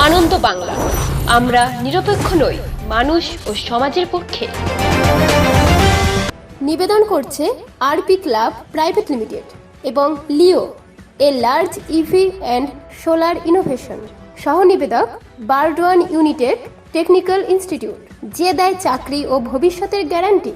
আনন্দ বাংলা। আমরা নিরপেক্ষ নই মানুষ ও সমাজের পক্ষে। নিবেদন করছে আরপি ক্লাব প্রাইভেট লিমিটেড এবং Leo a large EV and solar innovation. সহ নিবেদক বারডোয়ান ইউনিটেড টেকনিক্যাল ইনস্টিটিউট যে দেয় চাকরি ও ভবিষ্যতের গ্যারান্টি।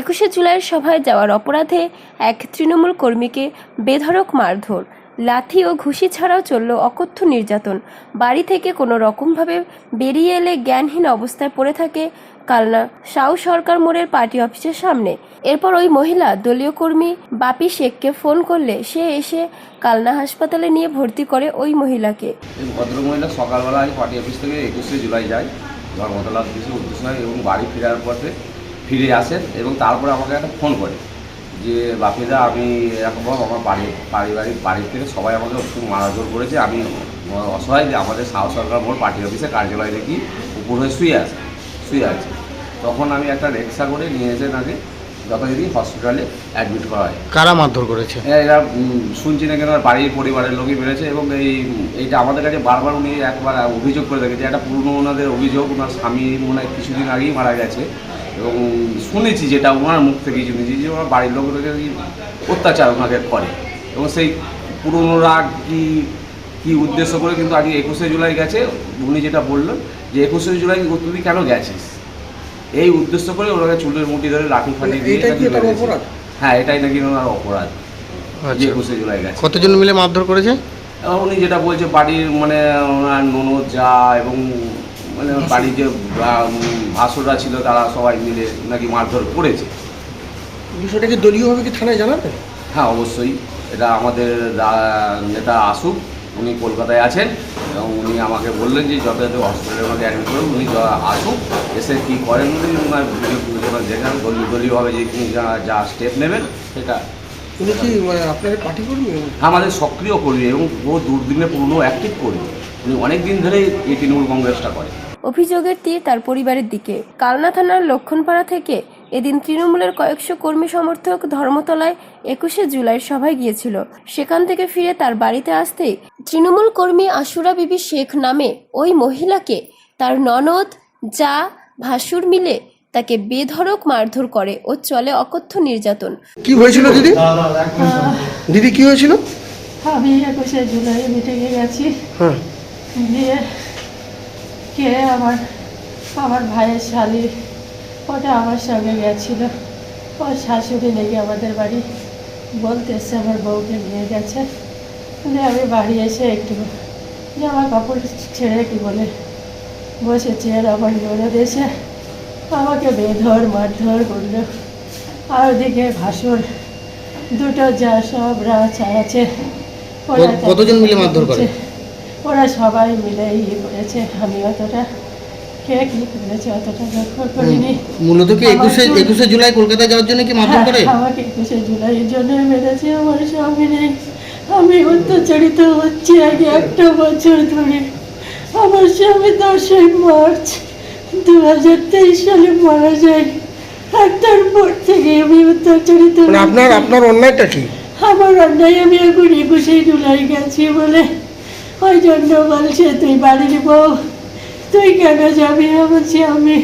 একুশে জুলাইয়ের সভায় যাওয়ার অপরাধে এক তৃণমূল কর্মীকে বেধড়ক মারধর। লাথি ও ঘুষি ছাড়াও চলল অকথ্য নির্যাতন। বাড়ি থেকে কোনো রকমভাবে বেরিয়ে এলে জ্ঞানহীন অবস্থায় পড়ে থাকে কালনা সাউ সরকার মোড়ের পার্টি অফিসের সামনে। এরপর ওই মহিলা দলীয় কর্মী বাপি শেখকে ফোন করলে সে এসে কালনা হাসপাতালে নিয়ে ভর্তি করে ওই মহিলাকে। ভদ্রমহিলা সকালবেলায় পার্টি অফিস থেকে একুশে জুলাই যায়, ধর্মতলা অফিসে উদ্দেশ্য হয় এবং বাড়ি ফেরার পথে ফিরে আসেন এবং তারপরে আমাকে একটা ফোন করে। যে বাপিদা আমি এরকম আমার বাড়ি পারিবারিক বাড়ি থেকে সবাই আমাকে খুব মারাজোর করেছে। আমি অসহায় যে আমাদের সাহস সরকার মোড় পার্টি অফিসে কার্যালয় দেখি উপর হয়ে শুয়ে আছে শুয়ে আছে। তখন আমি একটা রিক্সা করে নিয়ে এসে তাকে যথারীতি হসপিটালে অ্যাডমিট করা হয়। কারা মারধর করেছে? হ্যাঁ, এরা শুনছি না কেন বাড়ির পরিবারের লোকই বেড়েছে এবং এই এইটা আমাদের কাছে বারবার উনি একবার অভিযোগ করে থাকে যে একটা পুরনো ওনাদের অভিযোগ ওনার স্বামী মনে হয় কিছুদিন আগেই মারা গেছে। এবং শুনেছি যেটা ওনার মুখ থেকেই শুনেছি যে ওনার বাড়ির লোকের অত্যাচার ওনাকে করে। এবং সেই পুরনো রাগ কি কী উদ্দেশ্য করে কিন্তু আজকে একুশে জুলাই গেছে? উনি যেটা বললেন যে একুশে জুলাই তুই কেন গেছিস? এই উদ্দেশ্য করে ওনাকে চুলের মুঠি ধরে লাঠি ফাটি দিয়ে? হ্যাঁ এটাই নাকি ওনার অপরাধ। যে আচ্ছা। একুশে জুলাই গেছে। কতজন মিলে মারধর করেছে? উনি যেটা বলছে বাড়ির মানে ওনার ননদ যা এবং মানে বাড়ির যে ভাসুররা ছিল তারা সবাই মিলে নাকি মারধর করেছে। বিষয়টা কি দলীয়ভাবে কি থানায় জানাবেন? হ্যাঁ অবশ্যই। এটা আমাদের নেতা আসুক উনি কলকাতায় আছেন এবং উনি আমাকে বললেন যে যথাযথ হসপিটালের মধ্যে অ্যাডমিট করুন উনি আসুক এসে কী করেন উনি যেখানে দলীয় দলীয়ভাবে যে তিনি যা যা স্টেপ নেবেন সেটা। উনি কি মানে আপনাদের পার্টি কর্মী? আমাদের সক্রিয় কর্মী এবং বহু দুর্দিনে পুরনো অ্যাক্টিভ কর্মী। উনি অনেক দিন ধরেই এই তৃণমূল কংগ্রেসটা করে। অভিযোগের তীর তার পরিবারের দিকে। কালনা থানার লক্ষণপাড়া থেকে এদিন তৃণমূলের কয়েকশো কর্মী সমর্থক ধর্মতলায় একুশে জুলাইয়ের সভায় গিয়েছিল। সেখান থেকে ফিরে তার বাড়িতে আসতেই তৃণমূল কর্মী আশুরা বিবি শেখ নামে ওই মহিলাকে তার ননদ যা ভাসুর মিলে তাকে বেধড়ক মারধর করে ও চলে অকথ্য নির্যাতন। কি হয়েছিল দিদি? দিদি কি হয়েছিল? আমি একুশে জুলাই মিটিংয়ে গেছি। হ্যাঁ। দিয়ে কে আমার আমার ভাইয়ের শালি ওটা আমার সঙ্গে গেছিল। ওর শাশুড়ি লেগে আমাদের বাড়ি বলতে এসে আমার বউকে নিয়ে গেছে। দিয়ে আমি বাড়ি এসে একটু জামা কাপড় ছেড়ে কি বলে বসেছি আর আমার ননদ এসে আমাকে বেধর মারধর করল। আর ওদিকে ভাসুর দুটো যা সব রাজ আছে কতজন মিলে মারধর করে? ওরা সবাই মিলে ইয়ে করেছে আমি অতটা কে কি করেছে অতটা লক্ষ্য করিনি। মূলত কি একুশে আমার একুশে জুলাই কলকাতা যাওয়ার জন্য কি মারধর করে? হ্যাঁ, আমাকে একুশে জুলাইয়ের জন্য মেরেছে আমার স্বামী নেই আমি অত্যাচারিত হচ্ছি আগে একটা বছর ধরে। আমার স্বামী দশই মার্চ দু হাজার তেইশ সালে মারা যায়। আর তারপর থেকে আমি অত্যাচারিত মানে আপনার আপনার অন্যায়টা কি? আমার অন্যায় আমি এখন একুশে জুলাই গেছি বলে ওই জন্য বলছে তুই বাড়ির বউ তুই কেন যাবি? আমি বলছি আমি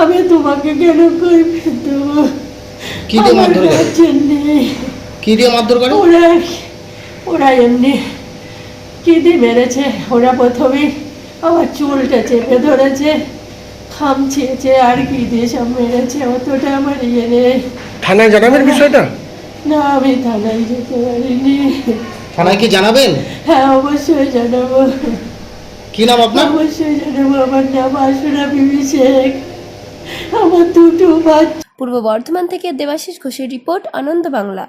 আমি তোমাকে কেন কই দেবো কি দিয়ে মারধর করে? কি দিয়ে মারধর করে? ওরা ওরা এমনি কি দিয়ে মেরেছে। ওরা প্রথমেই আমার চুলটা চেপে ধরেছে খামছিয়েছে আর কি দিয়ে সব মেরেছে অতটা আমার ইয়ে নেই। থানায় জানাবেন বিষয়টা? না আমি থানায় যেতে পারিনি। থানায় কি জানাবেন? হ্যাঁ অবশ্যই জানাব। কি নাম আপনার? অবশ্যই জানাব। আমার নাম আসুরা বিবি শেখ। আমার দুটো বাচ্চা। পূর্ব বর্ধমান থেকে দেবাশিস ঘোষের রিপোর্ট আনন্দ বাংলা।